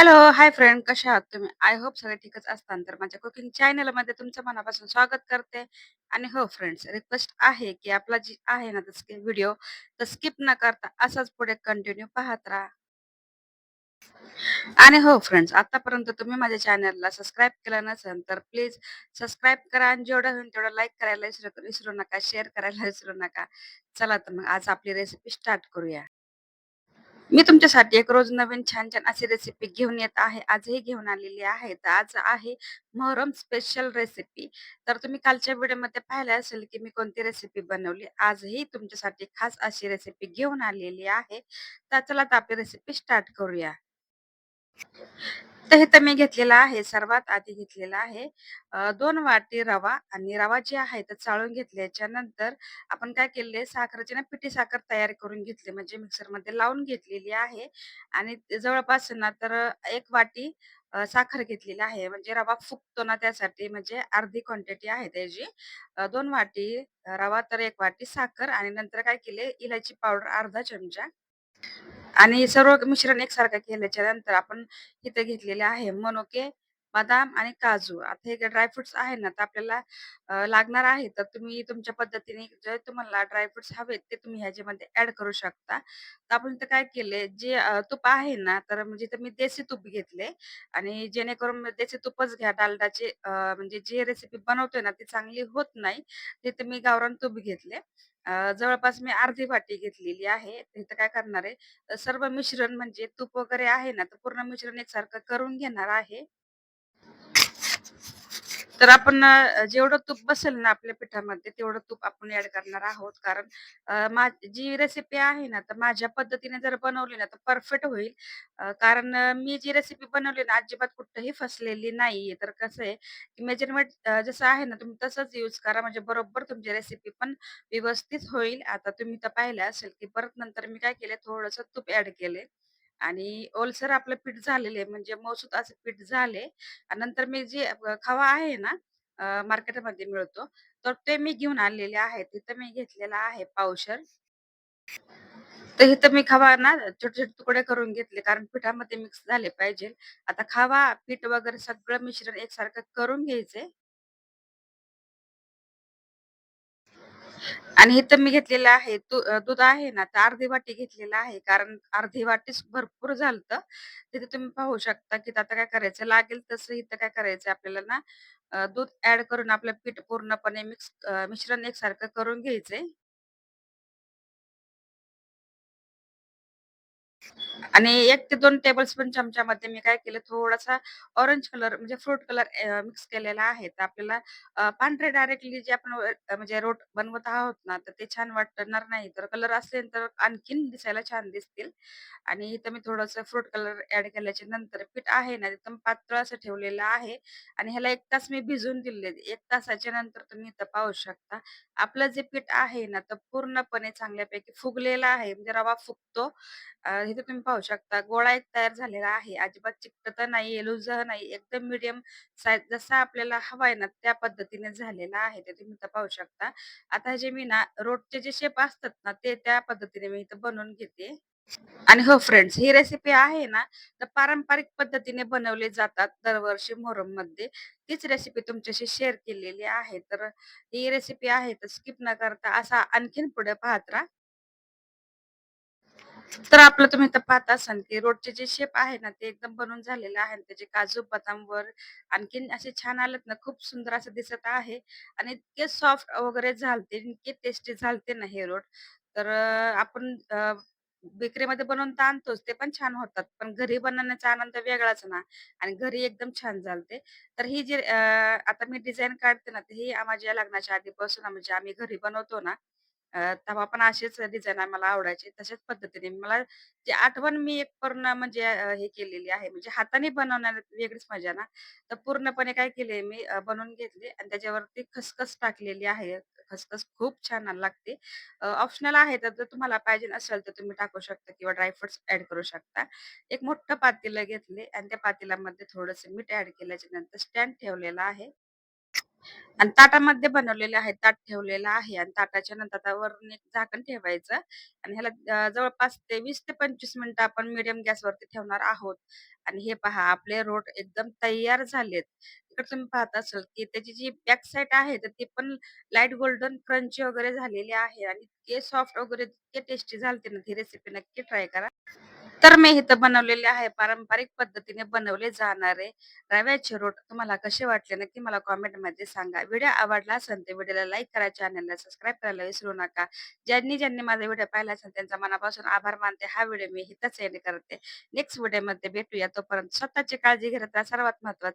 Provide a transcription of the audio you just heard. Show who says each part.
Speaker 1: Hello, hi friend कशा आहात तुम्ही? आय होप सगळे ठीकच असताना तर माझ्या कुकिंग चॅनलमध्ये तुमचं मनापासून स्वागत करते. आणि हो फ्रेंड्स, रिक्वेस्ट आहे की आपला जी आहे ना स्किप व्हिडिओ तर स्किप न करता असाच पुढे कंटिन्यू पाहत राहा. आणि हो फ्रेंड्स, आतापर्यंत तुम्ही माझ्या चॅनलला सबस्क्राईब केलं नसेल तर प्लीज सबस्क्राईब करा आणि जेवढं होईल तेवढं लाईक करायला विसरू विसरू नका, शेअर करायला विसरू नका. चला तर मग आज आपली रेसिपी स्टार्ट करूया. मी तुमच्यासाठी एक रोज नवीन छान-छान अशी रेसिपी घेऊन येत आहे. आजही घेऊन आलेली आहे. तर आज आहे मोहरम स्पेशल रेसिपी. तर तुम्ही कालच्या व्हिडिओमध्ये पाहिलं असेल, की मी कोणती रेसिपी बनवली. आजही तुमच्यासाठी खास अशी रेसिपी घेऊन आलेली आहे. तर चला तर आपली रेसिपी स्टार्ट करूया. तर मी घेतलेला आहे, सर्वात आधी घेतलेला आहे अ, 2 वाटी रवा आणि रवा जे आहे तर चाळून घेतल्याच्या नंतर आपण काय केले साखरेची ना पिठी साखर तयार करून घेतली म्हणजे मिक्सरमध्ये लावून घेतलेली आहे आणि ते जवळपास ना तर एक वाटी अ, साखर घेतलेली आहे. म्हणजे रवा फुगतो ना त्यासाठी म्हणजे अर्धी क्वांटिटी आहे त्याची. अ, 2 वाटी रवा तर एक वाटी साखर आणि नंतर काय केले इलायची पावडर अर्धा चमचा आणि सर्व मिश्रण एकसारखं केल्याच्यानंतर आपण इथे घेतलेले आहे. मनुके, बदाम आणि काजू. आता हे ड्रायफ्रुट्स आहे ना, तर आपल्याला अ, लागणार आहे. तर तुम्ही तुमच्या पद्धतीने जे तुम्हाला ड्रायफ्रुट्स हवेत ते तुम्ही ह्याच्यामध्ये ऍड करू शकता. तर आपण इथं काय केले, जे अ, तूप आहे ना, तर म्हणजे इथं मी देसी तूप घेतले आणि जेणेकरून देसी तुपच घ्या. डालडाचे अ, म्हणजे जी रेसिपी बनवतोय ना, ती चांगली होत नाही. तिथे मी गावरान तूप घेतले. अ, जवळपास मी अर्धी वाटी घेतलेली आहे. तिथं इथं काय करणार आहे अ, सर्व मिश्रण म्हणजे तूप वगैरे आहे ना, तर पूर्ण मिश्रण एकसारखं करून घेणार आहे. तर आपण जेवढं तूप बसेल ना आपल्या पिठामध्ये, तेवढं तूप आपण ऍड करणार आहोत. कारण जी रेसिपी आहे ना, तर माझ्या पद्धतीने जर बनवली ना, तर परफेक्ट होईल. कारण मी जी रेसिपी बनवली ना, अजिबात कुठंही फसलेली नाहीये. तर कसं आहे, की मेजरमेंट जसं आहे ना, तुम्ही तसंच यूज करा, म्हणजे बरोबर तुमची रेसिपी पण व्यवस्थित होईल. आता तुम्ही तर पाहिलं असेल, की परत नंतर मी काय केले, थोडंसं तूप ऍड केले आणि ओलसर आपलं पीठ झालेलं आहे, म्हणजे मऊसूत असं पीठ झाले आणि नंतर मी जे अ, खवा आहे ना, अ, मार्केटमध्ये मिळतो, तर ते मी घेऊन आलेले आहेत. तिथं मी घेतलेला आहे पावशर तर इथं मी खवा ना छोटे-छोटे तुकडे करून घेतले, कारण पिठामध्ये मिक्स झाले पाहिजे. आता खवा, पीठ वगैरे सगळं मिश्रण एकसारखं करून घ्यायचंय. आणि इथं मी घेतलेलं आहे अ, दूध आहे ना, तर अर्धी वाटी घेतलेलं आहे. कारण अर्धी वाटीच भरपूर झालं तिथे तुम्ही पाहू शकता, की आता काय करायचं लागेल तसं इथं काय करायचं आपल्याला ना अ, दूध ऍड करून आपलं पीठ पूर्णपणे मिक्स मिश्रण एकसारखं करून घ्यायचंय. आणि एक ते दोन टेबल स्पून चमच्यामध्ये मी काय केलं, थोडासा ऑरेंज कलर म्हणजे फ्रूट कलर मिक्स केलेला आहे. तर आपल्याला पांढरे डायरेक्टली जे आपण म्हणजे रोट बनवत आहोत ना, तर ते छान वाटणार नाही. तर कलर असेल तर आणखीन दिसायला छान दिसतील. आणि इथं मी थोडंसं फ्रूट कलर ऍड केल्याच्यानंतर पीठ आहे ना, एकदम पातळ असं ठेवलेलं आहे आणि ह्याला एक तास मी भिजवून दिले. एक तासाच्या नंतर तुम्ही इथं पाहू शकता. आपलं जे पीठ आहे ना, तर पूर्णपणे चांगल्यापैकी फुगलेलं आहे. म्हणजे रवा फुगतो इथे तुम्ही पाहू शकता गोळा एक तयार झालेला आहे. अजिबात चिकटत नाहीये, लुज नाही. एकदम मीडियम साईज जसा आपल्याला हवा आहे ना, त्या पद्धतीने झालेला आहे. ते तुम्ही इथं पाहू शकता. आता जे मी ना रोटचे जे शेप असतात ना, ते त्या पद्धतीने मी इथं बनवून घेते. आणि हो फ्रेंड्स, ही रेसिपी आहे ना, तर पारंपरिक पद्धतीने बनवले जातात दरवर्षी मोहरममध्ये. तीच रेसिपी तुमच्याशी शेअर केलेली आहे. तर ही रेसिपी आहे, तर स्किप न करता असा आणखीन पुढे पाहत राहा. तर आपलं तुम्ही तर पाहत असाल, की रोडचे जे शेप आहे ना, ते एकदम बनून झालेले आहे आणि त्याचे काजू, बदाम वर आणखीन असे छान आलेत ना, खूप सुंदर असं दिसत आहे आणि इतके सॉफ्ट वगैरे झालते, इतके टेस्टी झालते ना हे रोड तर आपण बेकरीमध्ये बनवून तर आणतोच, ते पण छान होतात. पण घरी बनवण्याचा आनंद वेगळाच ना आणि घरी एकदम छान झालते. तर ही जी आता मी डिझाईन काढते ना, तर ही माझ्या लग्नाच्या आधीपासून म्हणजे आम्ही घरी बनवतो ना, अ, तेव्हा पण अशीच डिझाईन आम्हाला आवडायचे तशाच पद्धतीने मला जी आठवण मी एक पूर्ण म्हणजे अ, हे केलेली आहे. म्हणजे हाताने बनवण्यात वेगळीच मजा ना. तर पूर्णपणे काय केले मी अ, बनवून घेतली आणि त्याच्यावरती खसखस टाकलेली आहे. खसखस खूप छान लागते. ऑप्शनल आहे तर जर तुम्हाला पाहिजे असेल तर तुम्ही टाकू शकता किंवा ड्राय फ्रुट्स ॲड करू शकता. एक मोठं पातेलं घेतले आणि त्या पातेल्यामध्ये थोडंसं मीठ ॲड केल्याच्यानंतर स्टँड ठेवलेला आहे. आणि ताटामध्ये बनवलेले आहे. ताट ठेवलेलं आहे आणि ताटाच्या नंतर आता वरून एक झाकण ठेवायचं आणि ह्याला जवळपास ते वीस ते 25 मिनिटं आपण मिडियम गॅसवरती ठेवणार आहोत. आणि हे पहा आपले रोट एकदम तयार झालेत. इकडे तुम्ही पाहत असाल, की त्याची जी बॅक साइड आहे, तर ती पण लाइट गोल्डन क्रंची वगैरे झालेली आहे आणि इतके सॉफ्ट वगैरे इतके टेस्टी झालते ना, ती रेसिपी नक्की ट्राय करा. तर मी इथं बनवलेले आहे पारंपरिक पद्धतीने बनवले जाणारे रव्याचे रोट तुम्हाला कसे वाटले नक्की मला कॉमेंटमध्ये सांगा. व्हिडिओ आवडला असेल तर व्हिडिओला लाईक करा, चॅनलला सबस्क्राईब करायला विसरू नका. ज्यांनी ज्यांनी माझा व्हिडिओ पाहिला असेल त्यांचा मनापासून आभार मानते. हा व्हिडिओ मी इथंच एंड करते. नेक्स्ट व्हिडिओमध्ये भेटूया. तोपर्यंत स्वतःची काळजी घेत सर्वात महत्त्वाचं